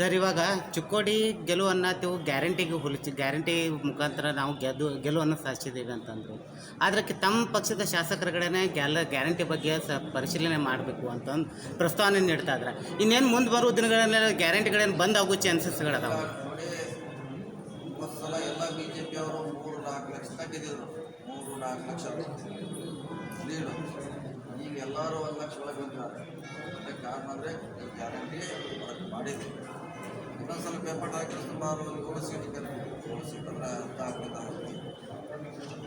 Sir, ಇವಾಗ ಚಿಕ್ಕೋಡಿ ಗೆಲುವನ್ನು ನೀವು ಗ್ಯಾರಂಟಿಗೆ ಹೋಲಿಸಿ ಗ್ಯಾರಂಟಿ ಮುಖಾಂತರ ನಾವು ಗೆದ್ದು ಗೆಲುವನ್ನು ಸಾಧಿಸಿದ್ದೀವಿ ಅಂತಂದರು. ಅದಕ್ಕೆ ತಮ್ಮ ಪಕ್ಷದ ಶಾಸಕರ ಕಡೆನೇ ಗ್ಯಾಲ ಗ್ಯಾರಂಟಿ ಬಗ್ಗೆ ಸ ಪರಿಶೀಲನೆ ಮಾಡಬೇಕು ಅಂತಂದು ಪ್ರಸ್ತಾವನೆ ನೀಡ್ತಾ ಇದ್ರೆ ಇನ್ನೇನು ಮುಂದೆ ಬರುವ ದಿನಗಳನ್ನೆಲ್ಲ ಗ್ಯಾರಂಟಿಗಳೇನು ಬಂದ್ ಆಗೋ ಚಾನ್ಸಸ್ಗಳದಾವೆ ಈಗ ಎಲ್ಲರೂ ಒಂದು ಲಕ್ಷ ಒಳಗೆ ಕಾರಣ ಅಂದರೆ ಗ್ಯಾರಂಟಿ ಹೊರಗೆ ಮಾಡಿದೆ ಇನ್ನೊಂದು ಸಲ ಪೇಪರ್ ಹಾಕಿದ್ರೆ ಸುಮಾರು ಒಂದು ಏಳು ಸೀಟ್ ಏಳು ಸೀಟ್ ಅಂದರೆ ಅಂತ ಆಗ್ಬೇಕಾಗುತ್ತೆ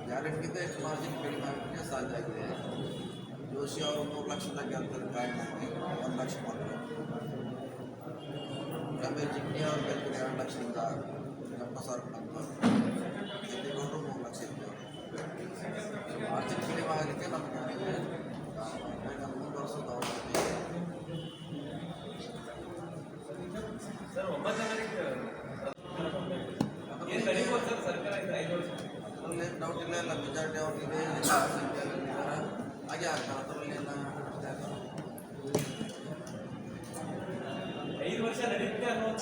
ಗ್ಯಾರಂಟಿಗಿಂತ ಹೆಚ್ಚು ಮಾರ್ಜಿನ್ ಕಡಿಮೆ ಆಗಲಿಕ್ಕೆ ಸಾಧ್ಯ ಆಗಿದೆ ಜೋಶಿ ಅವರು ಮೂರು ಲಕ್ಷದಾಗ ಗೆಲ್ತಾರೆ ಕಾರಣ ಒಂದು ಲಕ್ಷ ಮಾತ್ರ ರಮೇಶ್ ಜಿಗ್ನಿ ಅವ್ರ ಗೆಲ್ತಾರೆ ಎರಡು ಲಕ್ಷದಿಂದ ಎಪ್ಪತ್ತು ಸಾವಿರ ಬಂತು ಎಲ್ಲಿಗೌಡರು ಮೂರು ಲಕ್ಷ ಇತ್ತು ಮಾರ್ಜಿನ್ ಕಡಿಮೆ ಆಗಲಿಕ್ಕೆ ನಮಗೆ ಇಲ್ಲ ಮೆಜಾರಿಟಿ ಅವ್ರಿಗೆ ಹಾಗೆ ಆಗ್ತಾರೆ ಅದರಲ್ಲಿ ಎಲ್ಲ ಐದು ವರ್ಷ ನಡೆಯುತ್ತೆ ಅನ್ನುವಂಥ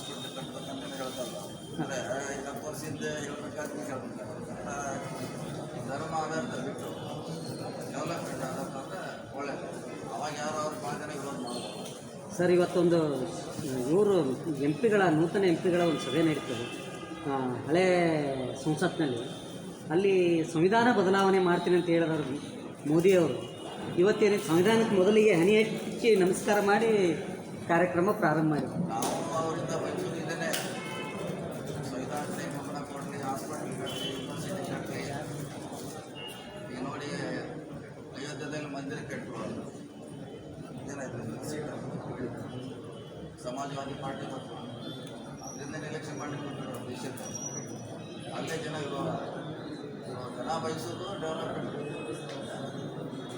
ಹಾಸ್ಪಿಟ್ಲ್ ಕಟ್ಟಬೇಕಂತ ಹೇಳ್ತಲ್ಲ ಅಂದರೆ ಈಗ ಹತ್ತು ವರ್ಷದಿಂದ ಹೇಳ್ಬೇಕಾದ್ರೆ ಹೇಳ್ಬೇಕು ಧರ್ಮ ಆಧಾರದ ಬಿಟ್ಟು ಡೆವಲಪ್ಮೆಂಟ್ ಆಧಾರ ಅಂದರೆ ಒಳ್ಳೆಯದು ಅವಾಗ ಯಾರು ಅವ್ರು ಭಾಳ ಜನ ಸರ್, ಇವತ್ತೊಂದು, ಇವರು ಎಂ ಪಿಗಳ, ನೂತನ ಎಂ ಪಿಗಳ ಒಂದು ಸಭೆ ನಡೀತದೆ. ಹಳೆ ಸಂಸತ್ನಲ್ಲಿ. ಅಲ್ಲಿ ಸಂವಿಧಾನ ಬದಲಾವಣೆ ಮಾಡ್ತೀನಿ ಅಂತ ಹೇಳಿದವರು ಮೋದಿಯವರು ಇವತ್ತೇನು ಸಂವಿಧಾನಕ್ಕೆ ಮೊದಲಿಗೆ ಹನಿ ಹಚ್ಚಿ ನಮಸ್ಕಾರ ಮಾಡಿ ಕಾರ್ಯಕ್ರಮ ಪ್ರಾರಂಭ ಮಾಡಿದ್ರು. ಸಮಾಜವಾದಿ ಪಾರ್ಟಿ ಮತ್ತು ಅದರಿಂದ ಎಲೆಕ್ಷನ್ ಮಾಡಿ ದೇಶದ ಅಲ್ಲೇ ಜನ ಇರೋ ಜನ ಬಯಸೋದು ಡೆವಲಪ್ಮೆಂಟ್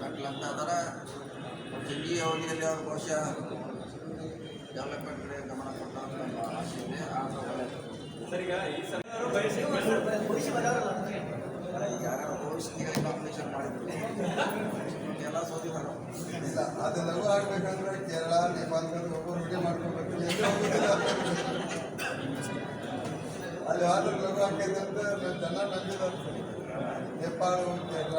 ಕಟ್ಲಂತ ಅದರ ಈ ಅವಧಿಯಲ್ಲಿ ಅವ್ರ ಬಹುಶಃ ಡೆವಲಪ್ಮೆಂಟ್ ಕಡೆ ಗಮನ ಕೊಟ್ಟ ಆಶೆ ನಮ್ಮ ಆಸೆ ಇದೆ. ಯಾರು ಭವಿಷ್ಯ ಯಾರ್ಯಾರು ಭವಿಷ್ಯಗಳಿಗೆ ಕಾಂಪಿಟೇಷನ್ ಮಾಡಿದ್ರು. ಎಲ್ಲ ಸೋತಿದ್ದಾರೆ. ಇಲ್ಲ ಅದು ಲಘು ಆಗ್ಬೇಕಂದ್ರೆ ಕೇರಳ ನೇಪಾಳದಲ್ಲಿ ಒಬ್ಬರು ಎಲ್ಲಿ ಹೋಗೋದಿಲ್ಲ ಅಲ್ಲಿ ಆದ್ರೂ ಲಘು ಆಗ್ತೈತೆ ಅಂತ ಜನ ನಂಬಿದ್ದಾರೆ ನೇಪಾಳ ಕೇರಳ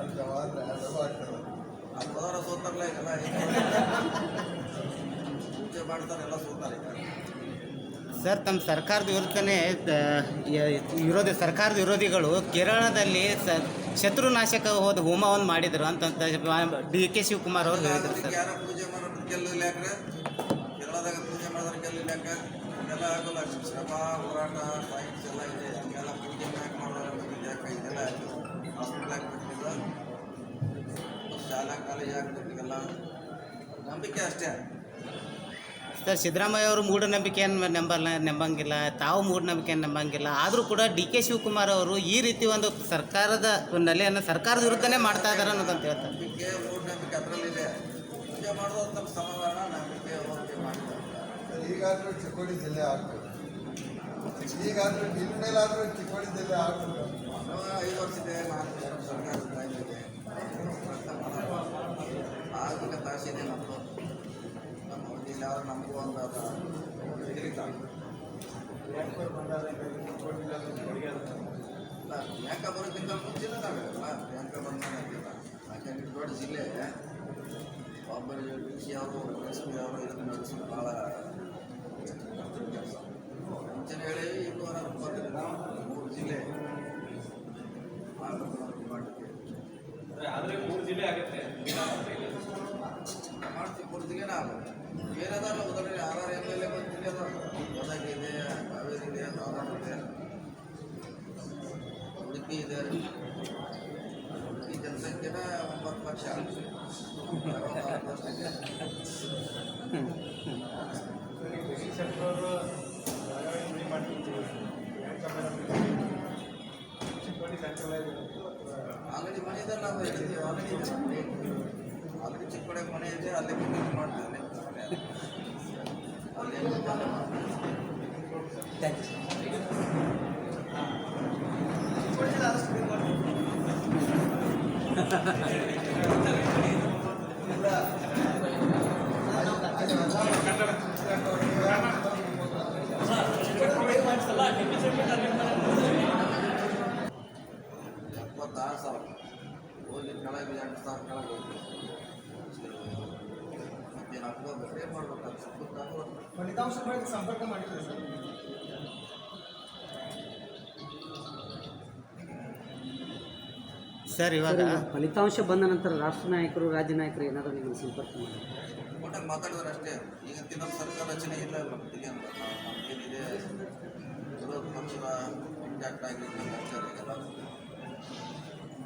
ಅಂತ ಹೋದ್ರೆ ಲಘು ಆಗ್ತದೆ ಅಲ್ಲಿ ಹೋದ್ರ ಸೋತಾರಲ್ಲ ಈಗೆಲ್ಲ? ಪೂಜೆ ಮಾಡ್ತಾರೆ ಎಲ್ಲ ಸೋತಾರೆ ಸರ್ ತಮ್ಮ ಸರ್ಕಾರದ ವಿರುದ್ಧನೇ ವಿರೋಧಿ ಸರ್ಕಾರದ ವಿರೋಧಿಗಳು ಕೇರಳದಲ್ಲಿ ಸ ಶತ್ರುನಾಶಕ ಹೋದ ಹೋಮವನ್ನು ಮಾಡಿದರು ಅಂತ ಡಿ ಕೆ ಶಿವಕುಮಾರ್ ಅವರು ಹೇಳಿದರು ಸರ್. ಮಾಡೋದು ಯಾಕ್ರೆ ಕೇರಳದಾಗ ಪೂಜೆ ಮಾಡೋದ್ರ ಗೆಲ್ಲಿಲ್ಲ ಯಾಕೆ ಇದೆಲ್ಲ ಆಗೋಲ್ಲ ಶ್ರಮ ಹೋರಾಟ ಸೈನ್ಸ್ ಎಲ್ಲ ಇದೆ. ಹಂಗೆಲ್ಲ ಪೂಜೆ ಯಾಕೆ ಮಾಡೋದ್ರ ಯಾಕೆ ಇದೆಲ್ಲ ಹಾಸ್ಪಿಟಲ್ ಹಾಕ್ಬಿಟ್ಟಿಲ್ಲ ಶಾಲಾ ಕಾಲೇಜ್ ಹಾಕ್ಬೇಕಿಲ್ಲ ನಂಬಿಕೆ ಅಷ್ಟೇ. ಸರ್ ಸಿದ್ದರಾಮಯ್ಯ ಅವರು ಮೂಢನಂಬಿಕೆಯನ್ನು ನಂಬಲ್ಲ ನಂಬಂಗಿಲ್ಲ ತಾವು ಮೂಢನಂಬಿಕೆಯನ್ನು ನಂಬಂಗಿಲ್ಲ ಆದರೂ ಕೂಡ ಡಿ ಕೆ ಶಿವಕುಮಾರ್ ಅವರು ಈ ರೀತಿ ಒಂದು ಸರ್ಕಾರದ ನೆಲೆಯನ್ನು ಸರ್ಕಾರದ ವಿರುದ್ಧನೇ ಮಾಡ್ತಾ ಇದ್ದಾರೆ ಅನ್ನೋದಂತ ಹೇಳ್ತಾರೆ ನಂಬಿಕೆ ಮೂಢನಂಬಿಕೆ ಅದರಲ್ಲಿದೆ ಪೂಜೆ ಮಾಡೋದು ತಮ್ಮ ಸಮಾಧಾನ ನಂಬಿಕೆ ಮಾಡ್ತಾರೆ. ಈಗಾದರೂ ಚಿಕ್ಕೋಡಿ ಜಿಲ್ಲೆ ಆಗ್ತದೆ ಈಗಾದರೂ ಇನ್ಮೇಲಾದರೂ ಚಿಕ್ಕೋಡಿ ಜಿಲ್ಲೆ ಆಗ್ತದೆ ಐದು ವರ್ಷ ಇದೆ ನಾಲ್ಕು ವರ್ಷ ಇದೆ ಆರ್ಥಿಕ ತಾಸೆ ಇದೆ ನಮ್ಮದು ನಮ್ಮ ಯಾರು ನಮಗೂ ಒಂದು ಹಿಡಿತ. ಬ್ಯಾಂಕ ಬರೋಕ್ಕಿಂತ ಮುಂಚೆನೇ ನಾವೆಲ್ಲ ಬ್ಯಾಂಕ ಬಂದಾಗಿಲ್ಲ ಯಾಕಂದ್ರೆ ಚಿಕ್ಕೋಡಿ ಜಿಲ್ಲೆ ಒಬ್ಬರು ಡಿ ಸಿ ಅವರು ಎಸ್ ಪಿ ಅವರು ಇದನ್ನು ನಡೆಸೋದು ಭಾಳ ಹೇಳಿ ಇನ್ನೂರ ಬಂದಿಲ್ಲ ಮೂರು ಜಿಲ್ಲೆ ಆದರೆ ಮೂರು ಜಿಲ್ಲೆ ಆಗುತ್ತೆ ಮಾಡ್ತೀವಿ ಮೂರು ಜಿಲ್ಲೆನೇ ಆಗುತ್ತೆ ಏನದಲ್ಲ ಉದಾಹರಣೆ ಆರ್ ಆರ್ ಎಂ ಎಲ್ ಎ ಒಂದು ಜಿಲ್ಲೆ ಅದಾವ ಗದಗ ಇದೆ ಹಾವೇರಿ ಇದೆ ಧಾರವಾಡ ಇದೆ ಉಡುಪಿ ಇದೆ ಉಡುಪಿ ಜನಸಂಖ್ಯೆನ ಒಂಬತ್ತು ಲಕ್ಷ ಇದೆ. ಆಲ್ರೆಡಿ ಮನೆ ಇದೆ, ನಾವು ಹೇಳಿದ್ದೀವಿ ಆಲ್ರೆಡಿ ಚಿಕ್ಕಪಡೆ ಮನೆ ಇದೆ, ಅಲ್ಲೇ ಕಂಟಿನ್ಯೂ ಮಾಡ್ತಿದ್ದೇನೆ ಥ್ಯಾಂಕ್ ಯು ಸರ್ ಎಪ್ಪತ್ತಾರು ಸಾವಿರ. ಹೋಗಿ ಕೆಳಗೆ ಎಂಟು ಸಾವಿರ ಕೆಳಗೆ ಹೋಗಿ. ಮತ್ತೆ ಹಾಕ್ಬೋದು ಏನು ಮಾಡ್ಬೇಕು ಸಂಪರ್ಕ ಫಲಿತಾಂಶ ಸಂಪರ್ಕ ಮಾಡಿದ್ರೆ ಸರ್? ಸರ್ ಇವಾಗ ಫಲಿತಾಂಶ ಬಂದ ನಂತರ ರಾಷ್ಟ್ರ ನಾಯಕರು ರಾಜ್ಯ ನಾಯಕರು ಏನಾದರೂ ನಿಮಗೆ ಸಂಪರ್ಕ ಮಾಡಿ. ಒಟ್ಟಾಗಿ ಮಾತಾಡಿದ್ರೆ ಅಷ್ಟೇ ಈಗ ನಮ್ಮ ಸರ್ಕಾರ ರಚನೆ ಇಲ್ಲ ಇಲ್ಲ ಇಲ್ಲಿ ಅಂತ ನಮಗೇನಿದೆ ವಿರೋಧ ಪಕ್ಷದ